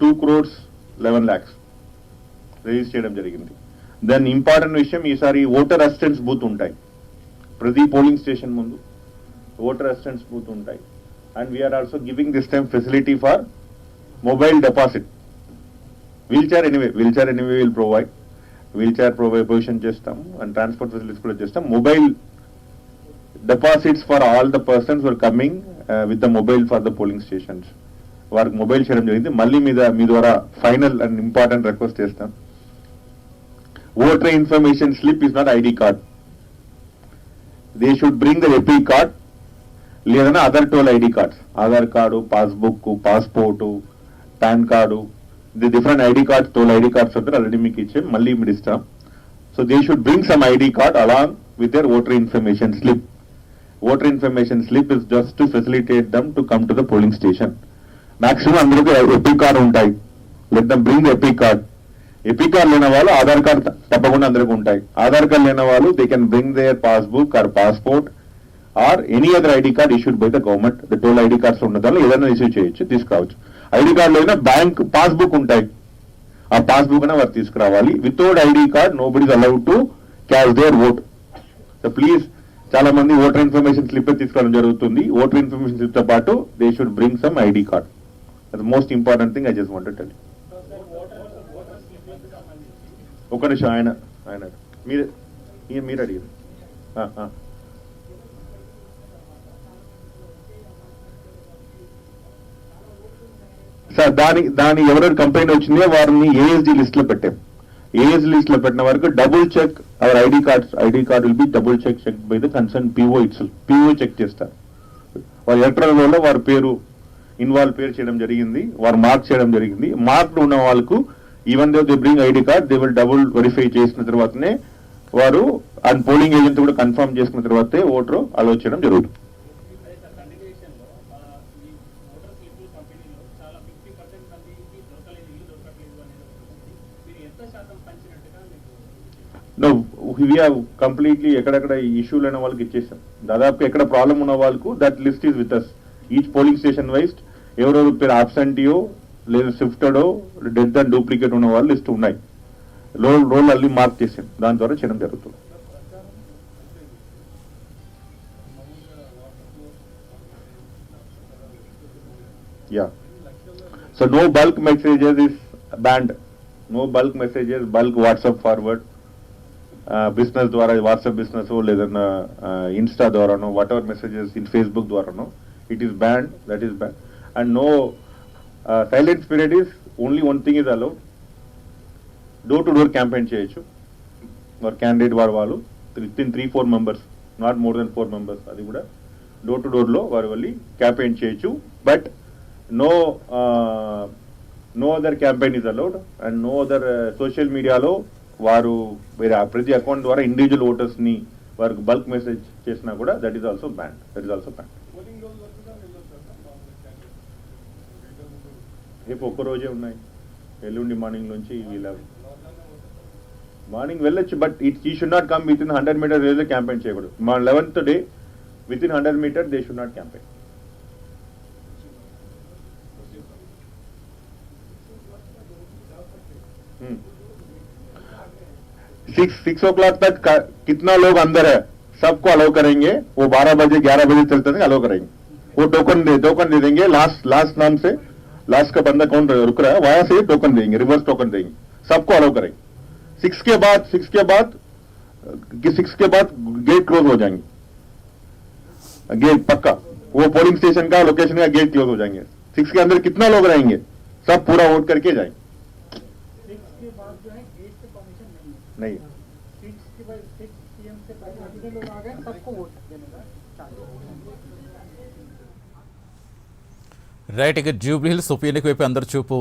Two crores eleven lakhs release చేయడం జరిగింది. Then important విషయం ఈసారి ఓటర్ అసిస్టెంట్స్ బూత్ ఉంటాయి. ప్రతి పోలింగ్ స్టేషన్ ముందు ఓటర్ అసిస్టెంట్స్ బూత్ ఉంటాయి. And we're also giving this time facility for mobile deposit wheel chair anyway wheel chair anyway will provide wheel chair provide position చేస్తాం and transport facilities కూడా చేస్తాం. Mobile deposits for all the persons were coming with the mobile for the polling stations వారికి mobile చేయడం జరిగింది. మళ్ళీ మీద మీ ద్వారా ఫైనల్ అండ్ ఇంపార్టెంట్ రిక్వెస్ట్ చేస్తాం. Voter information slip is not ID card they should bring the EPIC card లేదన్నా other toll ID cards Aadhaar card passbook passport PAN card the different ID cards toll ID cards ఉంటారు already మీకు ఇచ్చే. మళ్ళీ మీరు ఇస్తాం. So they should bring some ID card along with their voter information slip voter information slip is just to facilitate them to come to the polling station maximum అందరికీ EPIC card ఉంటాయి. Let them bring EPIC card. EPIC card లేని వాళ్ళు Aadhaar card తప్పకుండా అందరికీ ఉంటాయి. Aadhaar card లేని వాళ్ళు they can bring their passbook or passport or any other ID card issued by the government the toll ID cards ఉన్న ఏదైనా ఇష్యూ చేయొచ్చు తీసుకురావచ్చు. ఐడి కార్డ్ అయినా బ్యాంక్ పాస్బుక్ ఉంటాయి. ఆ పాస్బుక్ అయినా వారు తీసుకురావాలి. Without ID card nobody's allowed to cast their vote so please చాలా మంది ఓటర్ ఇన్ఫర్మేషన్ స్లిప్ తీసుకోవడం జరుగుతుంది. ఓటర్ ఇన్ఫర్మేషన్ స్లిప్తో పాటు they should bring some ID card అది most important thing I just wanted tell ఒక నిమిషం ఆయన ఆయన. మీరు మీరు అడిగారు. సార్ దాని దాని ఎవరెవరు కంప్లైంట్ వచ్చిందో వారిని ఏఎస్డి లిస్ట్లో పెట్టాం. ఏఎస్ లిస్ట్లో పెట్టిన వరకు double check our ID cards ID card will be double check check by the concern PO it's PO check చేస్తారు. వారి ఎలక్ట్రల్ వారి పేరు ఇన్వాల్వ్ పేరు చేయడం జరిగింది వారు మార్క్ చేయడం జరిగింది. మార్క్ ఉన్న వాళ్ళకు even though they bring ID card they will double verify చేసిన తర్వాతనే వారు అండ్ పోలింగ్ ఏజెంట్ కూడా కన్ఫర్మ్ చేసుకున్న తర్వాతే ఓటరు అలో చేయడం జరుగుతుంది. నో కంప్లీట్లీ ఎక్కడెక్కడ ఇష్యూలు అయిన వాళ్ళకి ఇచ్చేసాం. దాదాపు ఎక్కడ ప్రాబ్లం ఉన్న వాళ్ళకు that list is with us each polling station wise ఎవరెవరు పేరు ఆబ్సెంటియో లేదా షిఫ్టెడో డెత్ అండ్ డూప్లికేట్ ఉన్న వాళ్ళు లిస్ట్ ఉన్నాయి. రోల్ రోల్ అల్లి మార్క్ చేసాం దాని ద్వారా చేయడం జరుగుతుంది. Yeah so no bulk messages is banned no bulk messages bulk WhatsApp forward business ద్వారా వాట్సాప్ బిజినెస్ లేదన్నా ఇన్స్టా ద్వారానో whatever messages in Facebook ద్వారానో it is banned that is banned and no silent spirit is only one thing is allowed door to door campaign చేయొచ్చు. వారు candidate వారు వాళ్ళు within three four members not more than four members అది కూడా door to డోర్లో వారు వెళ్ళి campaign చేయొచ్చు. But no no other campaign is allowed and no other social మీడియాలో వారు వేరే ప్రతి అకౌంట్ ద్వారా ఇండివిజువల్ ఓటర్స్ని వారికి బల్క్ మెసేజ్ చేసినా కూడా that is also banned that is also banned రేపు ఒక్క రోజే ఉన్నాయి ఎల్లుండి మార్నింగ్ నుంచి వీళ్ళ లాక్డౌన్ పోతుంది మార్నింగ్ వెళ్ళొచ్చు బట్ ఇట్ ఈ should not come within hundred metre range campaign చేయకూడదు మా eleventh day within hundred metre they should not campaign six six o'clock तक का- कितना लोग अंदर है सबको अलाउ करेंगे वो बारह बजे ग्यारह बजे चलते थे अलाउ करेंगे वो टोकन दे टोकन दे देंगे लास्ट लास्ट नाम से लास्ट का बंदा कौन रुक रहा है। वहाँ से टोकन देंगे रिवर्स टोकन देंगे। सबको अलाउ करेंगे सिक्स के बाद सिक्स के बाद सिक्स के बाद गेट क्लोज हो जाएँगे। गेट पक्का। वो पोलिंग स्टेशन का लोकेशन का गेट क्लोज हो जाएँगे। सिक्स के अंदर कितना लोग रहेंगे? सब पूरा वोट करके जाएँगे के बाद जो है गेट से परमिशन नहीं है। రైట్ ఇక జూబ్లీ హిల్స్ ఉప ఎన్నిక వైపు అందరు చూపు